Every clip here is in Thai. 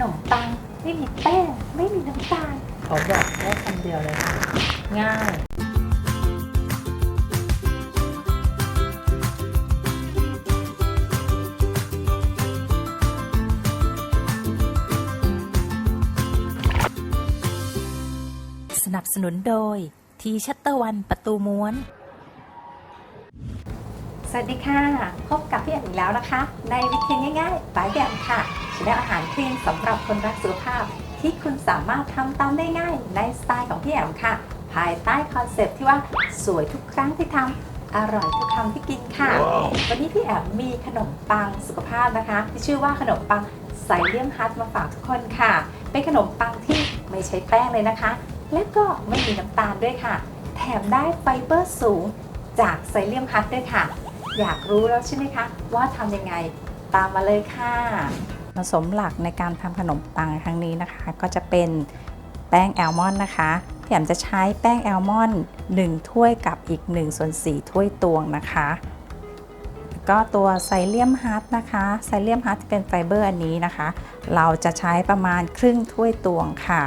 นมปัง ไม่มีแป้ง ไม่มีน้ำตาลเขาบอกแค่คำเดียวเลยค่ะ ง่ายสนับสนุนโดย ทีชัตเตอร์วันประตูม้วน สวัสดีค่ะ พบกับพี่แอมอีกแล้วนะคะ ในวิธีง่ายๆบายแบบค่ะชแนลอาหารคลีนสำหรับคนรักสุขภาพ ที่คุณสามารถทำตามได้ง่ายในสไตล์ของพี่แอมค่ะ ภายใต้คอนเซปต์ที่ว่าสวยทุกครั้งที่ทำอร่อยทุกคำที่กินค่ะวันนี้พี่แอมมีขนมปังสุขภาพนะคะ ที่ชื่อว่าขนมปังไซเลียมฮัทมาฝากทุกคนค่ะ เป็นขนมปังที่ไม่ใช้แป้งเลยนะคะ และก็ไม่มีน้ำตาลด้วยค่ะ แถมได้ไฟเบอร์สูงจากไซเลียมฮัทด้วยค่ะ อยากรู้แล้วใช่ไหมคะ ว่าทำยังไงตามมาเลยค่ะผสมหลักในการทำขนมปังครั้งนี้นะคะ ก็จะเป็นแป้งแอลมอนนะคะพี่แอมจะใช้แป้งแอลมอน1ถ้วยกับอีก1ส่วน4ถ้วยตวงนะคะก็ตัวไซเลียมฮัทนะคะไซเลียมฮัทที่เป็นไฟเบอร์อันนี้นะคะ เราจะใช้ประมาณครึ่งถ้วยตวงค่ะ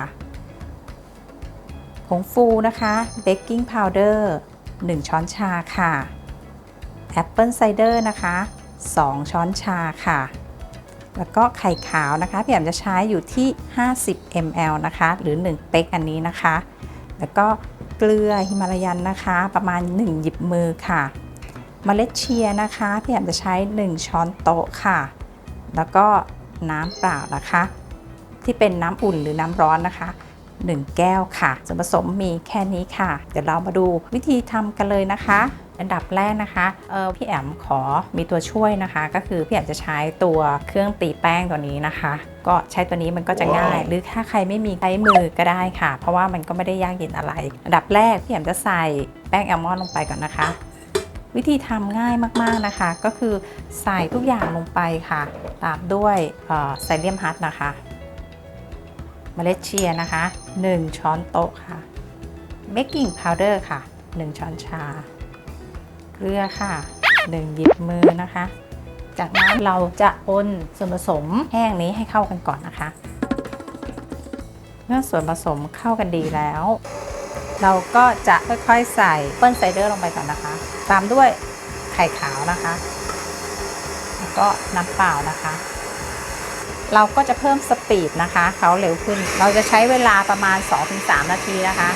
ผงฟูนะคะเบกกิ้งพาวเดอร์1ช้อนชาค่ะ แอปเปิลไซเดอร์นะคะ 2 ช้อนชาค่ะ แล้วก็ไข่ขาวนะคะพี่แอมจะใช้อยู่ที่ 50 ml นะคะ หรือ 1 เป๊กอันนี้นะคะ แล้วก็เกลือฮิมาลายันนะคะ ประมาณ 1 หยิบมือค่ะเมล็ดเชียนะคะพี่แอมจะใช้ 1 ช้อนโต๊ะค่ะ แล้วก็น้ำเปล่านะคะ ที่เป็นน้ำอุ่นหรือน้ำร้อนนะคะ 1 แก้วค่ะส่วนผสมมีแค่นี้ค่ะ เดี๋ยวเรามาดูวิธีทำกันเลยนะคะ อันดับแรกนะคะเออพี่แอมขอมีตัวช่วยนะคะ ก็คือพี่แอมจะใช้ตัวเครื่องตีแป้งตัวนี้นะคะ ก็ใช้ตัวนี้มันก็จะง่าย หรือถ้าใครไม่มีใช้มือก็ได้ค่ะ เพราะว่ามันก็ไม่ได้ยากเย็นอะไร อันดับแรกพี่แอมจะใส่แป้งแอลมอนด์ลงไปก่อนนะคะ วิธีทำง่ายมากๆนะคะ ก็คือใส่ทุกอย่างลงไปค่ะ ตามด้วยไซเลียมฮัทนะคะเมล็ดเชียร์นะคะ 1 ช้อนโต๊ะค่ะเบกกิ้งพาวเดอร์ค่ะ 1 ช้อนชา เกลือค่ะ1หยิบมือนะคะ จากนั้นเราจะคนส่วนผสมแห้งนี้ให้เข้ากันก่อนนะคะ เมื่อส่วนผสมเข้ากันดีแล้ว เราก็จะค่อยๆใส่เปิ้ลไซเดอร์ลงไปก่อนนะคะ ตามด้วยไข่ขาวนะคะ แล้วก็น้ำเปล่านะคะ เราก็จะเพิ่มสปีดนะคะ เขาเร็วขึ้น เราจะใช้เวลาประมาณ 2-3 นาทีนะคะ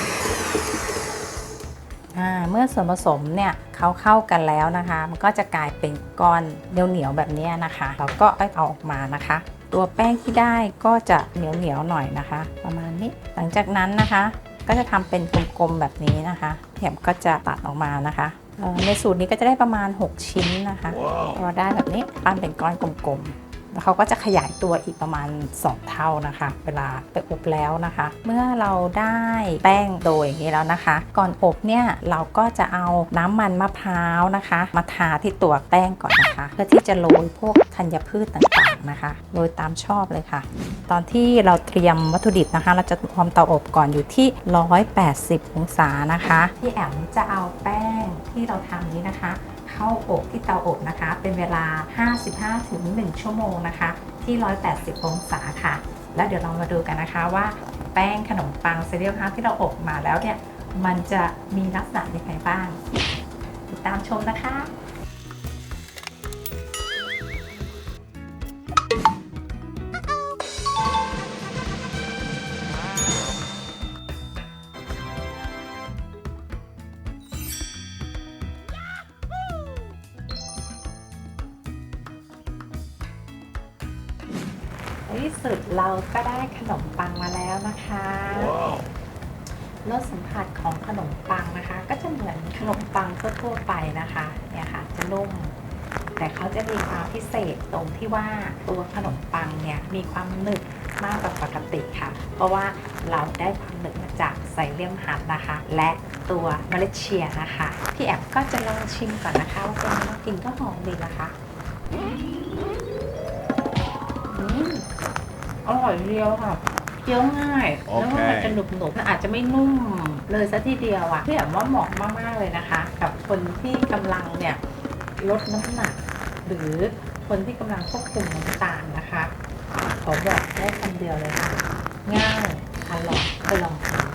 เมื่อส่วนผสมเนี่ยเขาเข้ากันแล้วนะคะ มันก็จะกลายเป็นก้อนเหนียวๆแบบนี้นะคะเราก็เอาออกมานะคะ ตัวแป้งที่ได้ก็จะเหนียวๆหน่อยนะคะ ประมาณนี้หลังจากนั้นนะคะ ก็จะทำเป็นกลมๆแบบนี้นะคะแถมก็จะตัดออกมานะคะเอ่อในสูตรนี้ก็จะได้ประมาณ 6 ชิ้นนะคะพอได้แบบนี้ปั้นเป็นก้อนกลมๆ แล้วเขาก็จะขยายตัวอีกประมาณ 2 เท่านะคะ เวลาไปอบแล้วนะคะ เมื่อเราได้แป้งโดยอย่างนี้แล้วนะคะ ก่อนอบเนี่ยเราก็จะเอาน้ำมันมะพร้าวนะคะ มาทาที่ตัวแป้งก่อนนะคะ เพื่อที่จะโรยพวกธัญพืชต่างๆนะคะโรยตามชอบเลยค่ะ ตอนที่เราเตรียมวัตถุดิบนะคะ เราจะความเตาอบก่อนอยู่ที่ 180 องศานะคะพี่แอมจะเอาแป้งที่เราทำนี้นะคะ เข้าอบที่เตาอบนะคะ เป็นเวลา 55-1 ชั่วโมงนะคะ ที่ 180 องศาค่ะ แล้วเดี๋ยวเรามาดูกันนะคะว่าแป้งขนมปังเซเรียลฮาร์ทที่เราอบมาแล้วเนี่ย มันจะมีลักษณะยังไงบ้าง ติดตามชมนะคะ ที่สุดเราก็ได้ขนมปังมาแล้วนะคะรสสัมผัสของขนมปังนะคะ ก็จะเหมือนขนมปังทั่วๆไปนะคะเนี่ยค่ะจะนุ่มแต่เขาจะมีความพิเศษตรงที่ว่าตัวขนมปังเนี่ยมีความหนึบมากกว่าปกติค่ะ เพราะว่าเราได้ความหนึบมาจากไซเลียมฮัทนะคะ และตัวเมล็ดเชียร์นะคะพี่แอบก็จะลองชิมก่อนนะคะว่าตัวนี้กลินก็หอมดีนะคะ อร่อยเดียวค่ะเคี้ยวง่าย โอแล้วเคก็มันจะหนุบหนุบๆมันอาจจะไม่นุ่มเลยซะทีเดียวอะพี่แอมว่าเหมาะมากๆเลยนะคะ กับคนที่กำลังเนี่ยลดน้ำหนัก หรือคนที่กำลังควบคุมน้ำตาลนะคะขอบอกได้คำเดียวเลยค่ะ ง่ายอร่อยไปลองทำ